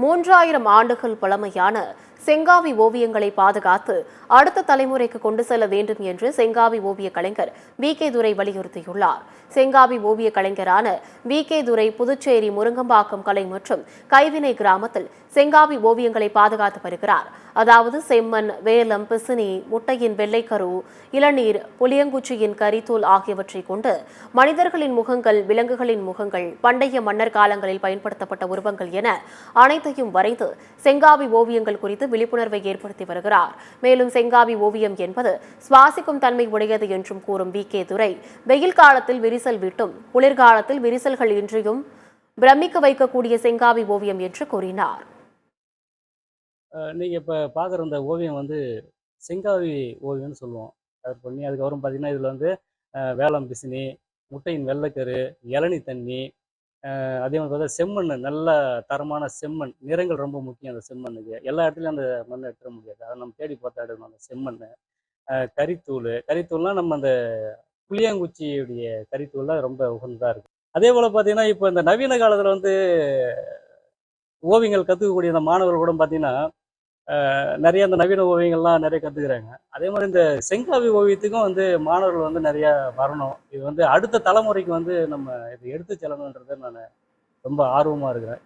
மூன்றாயிரம் ஆண்டுகள் பழமையான செங்காவி ஓவியங்களை பாதுகாத்து அடுத்த தலைமுறைக்கு கொண்டு செல்ல வேண்டும் என்று செங்காவி ஓவிய கலைஞர் வி. கே. துரை வலியுறுத்தியுள்ளார். செங்காவி ஓவிய கலைஞரான வி. கே. துரை புதுச்சேரி முருங்கம்பாக்கம் கலை மற்றும் கைவினை கிராமத்தில் செங்காவி ஓவியங்களை பாதுகாத்து வருகிறார். அதாவது செம்மண் வேலம் பிசினி முட்டையின் வெள்ளைக்கரு இளநீர் புளியங்குச்சியின் கரித்தூள் ஆகியவற்றை கொண்டு மனிதர்களின் முகங்கள் விலங்குகளின் முகங்கள் பண்டைய மன்னர் காலங்களில் பயன்படுத்தப்பட்ட உருவங்கள் என அனைத்தையும் வரைந்து செங்காவி ஓவியங்கள் குறித்து விழிப்புணர்வை ஏற்படுத்தி வருகிறார். மேலும் செங்காவி ஓவியம் என்பது சுவாசிக்கும் தன்மை உடையது என்றும் கூறும் வி கே துரை. வெயில் காலத்தில் விரிசல் விட்டும் குளிர்காலத்தில் விரிசல்கள் இன்றியும் பிரமிக்க வைக்கக்கூடிய செங்காவி ஓவியம் என்று கூறினார். நீங்கள் இப்போ பார்க்குற இந்த ஓவியம் வந்து செங்காவி ஓவியம்னு சொல்லுவோம். அது பண்ணி அதுக்கப்புறம் பார்த்தீங்கன்னா இதில் வந்து வேளாண் பிசினி முட்டையின் வெள்ளைக்கரு இளநி தண்ணி அதே மாதிரி பார்த்தா செம்மண் நல்ல தரமான செம்மண். நிறங்கள் ரொம்ப முக்கியம் அந்த செம்மண்ணுக்கு. எல்லா இடத்துலையும் அந்த மண்ணை எடுத்துட முடியாது. அதை நம்ம தேடி பார்த்தா எடுக்கணும் அந்த செம்மண் கறித்தூள் கரித்தூள். கரித்தூள்லாம் நம்ம அந்த புளியாங்குச்சியுடைய கரித்தூள்லாம் ரொம்ப உகந்ததாக இருக்குது அதே போல் பார்த்தீங்கன்னா இப்போ இந்த நவீன காலத்தில் வந்து ஓவியங்கள் கற்றுக்கக்கூடிய அந்த மாணவர்கள் கூட பார்த்தீங்கன்னா நிறைய அந்த நவீன ஓவியங்கள்லாம் நிறைய கற்றுக்குறாங்க அதே மாதிரி இந்த செங்காவி ஓவியத்துக்கும் வந்து மாணவர்கள் வந்து நிறைய வரணும். இது வந்து அடுத்த தலைமுறைக்கு வந்து நம்ம இதை எடுத்து செல்லணுன்றதை நான் ரொம்ப ஆர்வமாக இருக்கிறேன்.